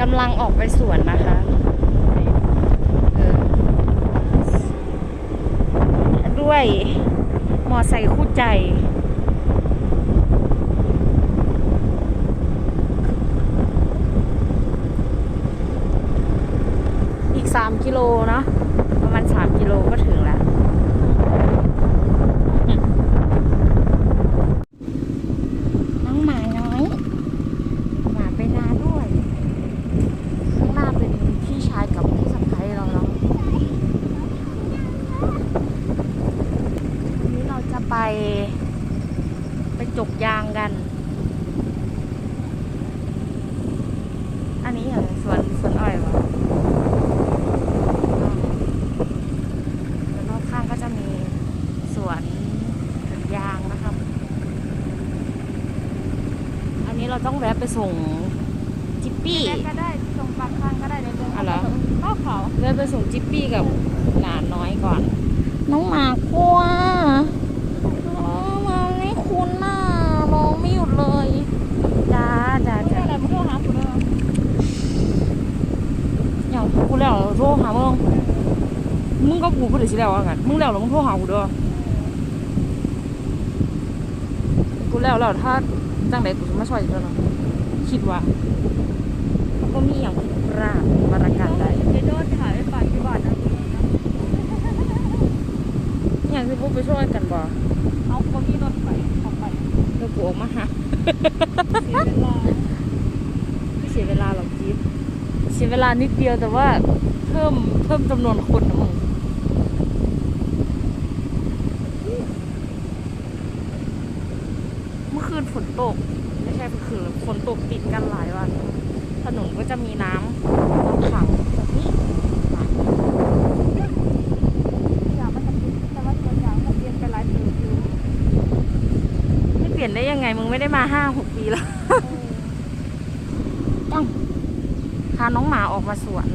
กำลังออกไปสวนนะคะด้วยมอไซค์คู่ใจ อีกสามกิโลนะมาณ 3 กิโลก็ถึงแล้ว น้องหมาน้อย หมาไปนาด้วย ข้างหน้าเป็นพี่ชายกับพี่สะใภ้เราเนาะวันนี้เราจะไป ไปจ กยางกัน อันนี้เหรอสวนสวนอ้อยวะแล้วรอบข้างก็จะมีสวนสวนยางนะครับ อันนี้เราต้องแวะไปส่งจิปปี้แม่ก็ได้ส่งปากข้างก็ได้ในเรื่องอ๋อเหรอเข้าเขาแวะไปส่งจิปปี้กับหลานน้อยก่อน น้องหมากลัวอ๋อมาไม่คุ้นน่ะร้องไม่หยุดเลยจ้าจ้า ไม่ จ้า อะไรมันโทรหาคุณเด้อ อย่างกูแล้วโทรหามึงมึง ก็กูพูดถึงสิแล้วว่ากันมึงแล้วแล้วมึงโทรหากูเด้อกูแล้วแล้วถ้าจังไดกูจะมาช่วยอยู่แล้วเนาะคิดว่าก็มีอย่างผิดพลาดประการใดเดี๋ยวโดนถ่ายไปฝากที่บ้านนะอย่างที่พวกไปช่วยกันบ่เอาคนที่รถไปออกไปเดี๋ยวกูออกมาหาเสียเวลาไม่เสียเวลาหรอกจิ๊บเสียเวลานิดเดียวแต่ว่าเพิ่มเพิ่มจำนวนคนนะมึงเมื่อคื นฝนตก ไม่ใช่เมื่อคืนฝนตกติดกันหลายวัน ถนนก็จะมีน้ำน้ำขังแบบนี้อยากมันจะปิดแต่ว่าตัวอยางมันเปลี่ยนไปหลายปีอไม่เปลี่ยนได้ยังไง มึงไม่ได้มาห้าหกปีแล้วต้องพาน้องหมาออกมาสวน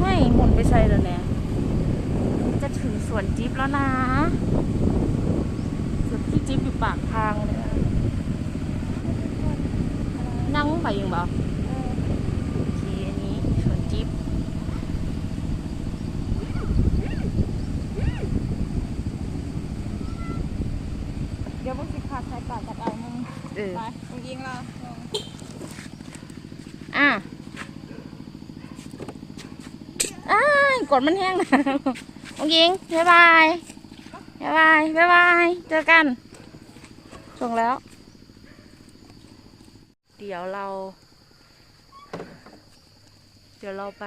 ไม่หมุนไปใช่แล้วเนี่ย วนจิ๊บแล้วนะสวนที่จิ๊บอยู่ปากทางเลยอะนั่งไปยังเปล่าโอเคอันนี้สวนจิ๊บเดี๋ยวมึงสิขาดใส่ปากกับไอ้มึงเออไปมึงยิงเราอะอ้ายกดมันแห้งนะ องยิงบ๊ายบายบ๊ายบายบ๊ายบายเจอกัน ส่งแล้ว เดี๋ยวเรา เดี๋ยวเราไป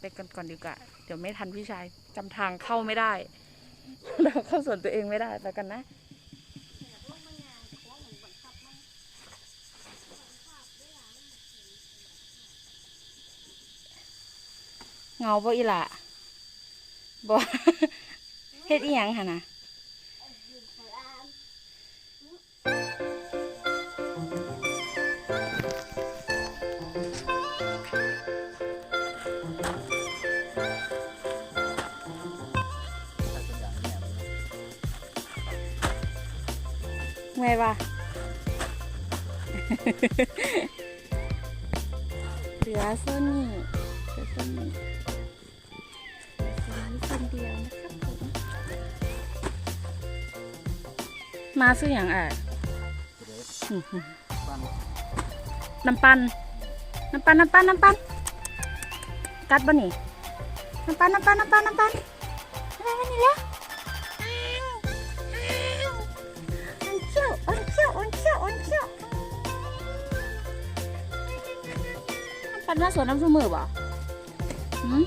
ไปกันก่อนดีกว่า เดี๋ยวไม่ทันพี่ชายจำทางเข้าไม่ได้ เราเข้าส่วนตัวเองไม่ได้ไปกันนะเงาบ่อีหละ บ่เฮ็ดอีหยังหั่นน่ะเมื่อยปะเหลือโซนี่เหลือโซนี่ มาซื้ออย่างอะน้ำปันน้ำปันน้ำปันน้ำปันกัดบ่นี่น้ำปันน้ำปันน้ำปันน้ำปันอะไรมานี่แล้วอ้าวอ้าวอันเขี้ยวอันเขี้ยวอันเขี้ยวอันเขี้ยวปันมาสวนน้ำสมือบ่หืม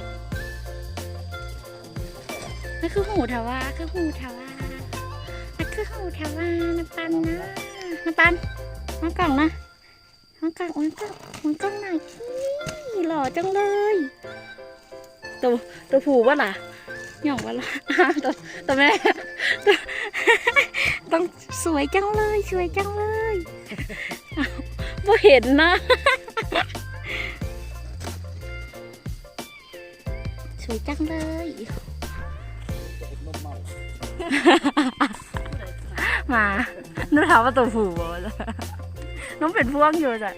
นั่นคือหูทว่าคือหูทว่า คือหูทว่าน้ำปันนะน้ำปันมากล่องนะมากล่องมากล่องมากล่องหน่อยที่หล่อจังเลยตัวตัวผูวะล่ะหย่องวะล่ะอ้าวตัวตัวแม่ตัวต้องสวยจังเลยสวยจังเลยอ้าวบ่เห็นนะ สวยจังเลย มาหนูถามว่าตัวผู้บ่จ้ะน้องเป็นพ่วงอยู่จ้ะ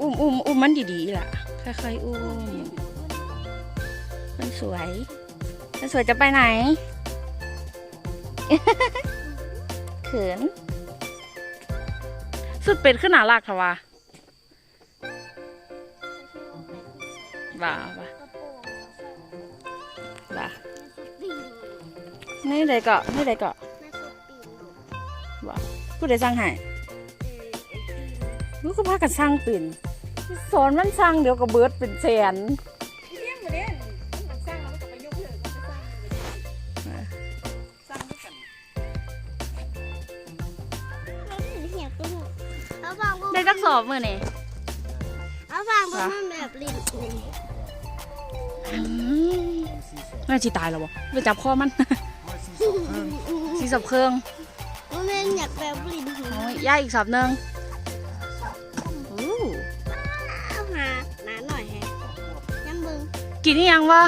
อุ้มอุ้มอุ้มมันดีๆล่ะ ค่อยๆอุ้ม มันสวย มันสวยจะไปไหน เขิน สุดเป็ดขึ้นหนาลักเถอะวะบ้าบ้ากระโปรงบ้าปีนนี่ใดเกาะนี่ใดเกาะแม่สุดปีนหนูผู้ใดสร้างให้เออไอ้ปีนรู้ก็พากันสร้างปืนสอนมันสร้างเดี๋ยวก็เบิดเป็นแสนเลี้ยงหมดเลย ฟักสอบมือนี่เอาฟังเพราะมันแบบลิ้นนี่สี่แสนน่าจีตายแล้วบ่ไปจับคอมันสิสอบเครื่องมันเป็นอยากแบบลิ้นโอ้ยย่าอีกสับนึงกินยังวะ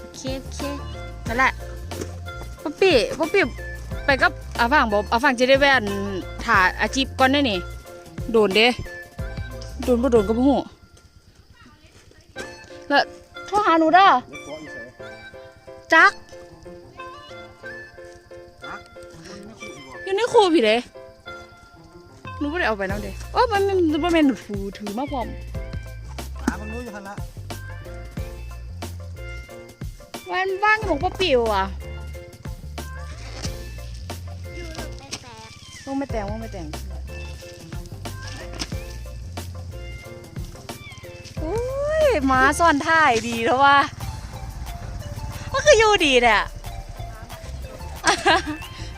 โอเคโอเคนั่นแหละป๊อปปี้ป๊อปปี้ ไปกับอาฟังบอกอาฟังจะได้แว่นถ่าอาจีพก่อนได้นี่โดนเด้โดนบ่โดนก็บ่ฮู้แล้วโทรหาหนูเด้อเล็กเกาะอยู่ใส่จักมันไม่คุ้มอีกว่ะอยู่ในครูพี่เด้หนูบ่ได้เอาไปนำเด้โอ้ยมันมันบ่แม่นหนูถือถือมาพร้อมหามันรู้อยู่ทันละวันว่างของป้าปิวอะ กลงไม่แต่งลงไม่แต่งอุ้ยหมาซ่อนท่ายดีแล้วว่ามันคืออยู่ดีแหละ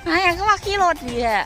นายก็ว่าขี่รถดีแหละ